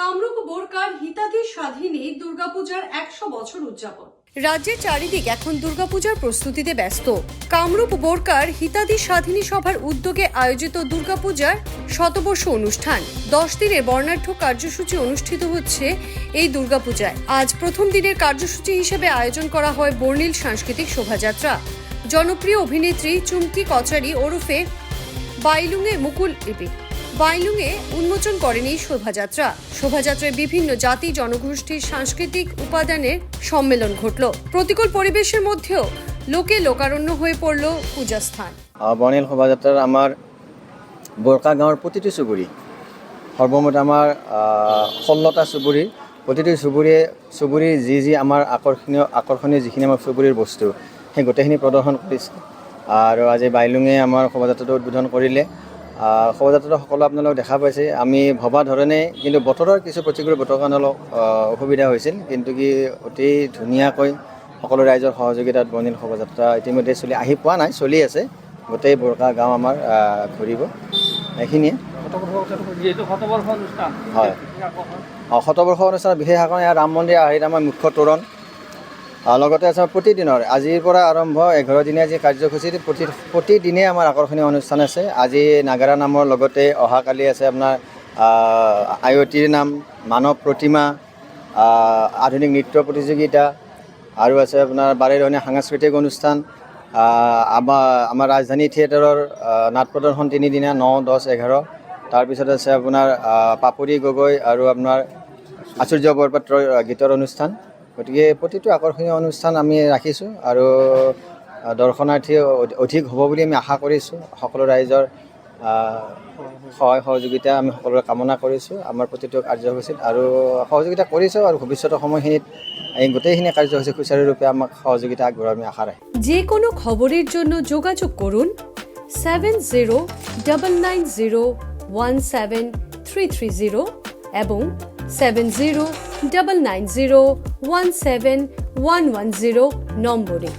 কামরূপ বোরকার হিতাধি স্বাধীনী দুর্গাপূজার একশো বছর উদযাপন। রাজ্যের চারিদিক এখন দুর্গাপূজার প্রস্তুতিতে ব্যস্ত। কামরূপ বোরকার হিতাদি স্বাধীনী সভার উদ্যোগে আয়োজিত দুর্গাপূজার শতবর্ষ অনুষ্ঠান। দশ দিনের বর্ণাঢ্য কার্যসূচি অনুষ্ঠিত হচ্ছে এই দুর্গাপূজায়। আজ প্রথম দিনের কার্যসূচি হিসেবে আয়োজন করা হয় বর্ণিল সাংস্কৃতিক শোভাযাত্রা। জনপ্রিয় অভিনেত্রী চুমকি কচারি ওরফে বাইলুঙে মুকুল লিপি। বাইলুঙে উন্মোচন করেন এই শোভাযাত্রা। শোভাযাত্রায় বিভিন্ন জাতি জনগোষ্ঠীর সাংস্কৃতিক উপাদানের সম্মেলন ঘটল। প্রতিকূল পরিবেশের মধ্যেও লোকে লোকারণ্য হয়ে পড়ল পূজাস্থান আহ, বৰ্ণিল শোভাযাত্ৰাৰ আমাৰ বৰকা গাঁৱৰ প্ৰতিটো চুবুৰী সৰ্বমুঠ আমাৰ ষোল্লটা চুবুৰী। প্ৰতিটো চুবুৰীয়ে চুবুৰীৰ যি যি আমাৰ আকৰ্ষণীয় আকৰ্ষণীয় যিখিনি আমাৰ চুবুৰীৰ বস্তু সেই গোটেইখিনি প্ৰদৰ্শন কৰিছে। আৰু আজি বাইলুঙে আমাৰ শোভাযাত্ৰাটো উদ্বোধন কৰিলে। আহ, শোভাযাত্ৰাটো সকলো আপোনালোক দেখা পাইছে। আমি ভবা ধৰণে কিন্তু বতৰৰ কিছু প্ৰতিকূল বতৰৰ কাৰণে অলপ আহ, অসুবিধা হৈছিল। কিন্তু কি অতি ধুনীয়াকৈ সকলো ৰাইজৰ সহযোগিতাত বৰ্ণিল শোভাযাত্ৰা ইতিমধ্যে চলি আহি পোৱা নাই চলি আছে। গোটেই বৰকা গাঁও আমাৰ আহ, ঘূৰিব। এইখিনিয়ে। হয়। অ, শতবৰ্ষ অনুষ্ঠানৰ বিশেষ আকৰ্ষণ ইয়াৰ ৰাম মন্দিৰ আৰ্হিত আমাৰ মুখ্য তোৰণ। আহ, লগতে আছে প্ৰতিদিনৰ। আজিৰ পৰা আৰম্ভ এঘাৰ দিনীয়া যি কাৰ্যসূচী, প্ৰতি প্ৰতিদিনে আমাৰ আকৰ্ষণীয় অনুষ্ঠান আছে। আজি নাগাৰা নামৰ লগতে অহাকালি আছে আপোনাৰ আয়তীৰ নাম, মানৱ প্ৰতিমা আধুনিক নৃত্য প্ৰতিযোগিতা, আৰু আছে আপোনাৰ বাৰেৰহণীয়া সাংস্কৃতিক অনুষ্ঠান আমাৰ আমাৰ ৰাজধানী থিয়েটাৰৰ নাট প্ৰদৰ্শন তিনিদিনীয়া, ন, দহ, এঘাৰ। তাৰপিছত আছে আপোনাৰ পাপৰি গগৈ আৰু আপোনাৰ আচুৰ্য বৰপাত্ৰৰ গীতৰ অনুষ্ঠান। গতিকে প্ৰতিটো আকৰ্ষণীয় অনুষ্ঠান আমি ৰাখিছোঁ আৰু দৰ্শনাৰ্থী অধি- অধিক হ'ব বুলি আমি আশা কৰিছোঁ। সকলো ৰাইজৰ সহায় সহযোগিতা আমি সকলোৰে কামনা কৰিছোঁ। আমাৰ প্ৰতিটো কাৰ্যসূচীত আৰু সহযোগিতা কৰিছোঁ আৰু ভৱিষ্যতৰ সময়খিনিত এই গোটেইখিনি কাৰ্যসূচী সুচাৰুৰূপে আমাক সহযোগিতা আগবঢ়াই আমি আশা ৰাখিম। যে কোনো খবরের জন্য যোগাযোগ করুন seven zero double nine zero one seven three three zero এবং seven zero double nine zero one seven one one zero নম্বরে।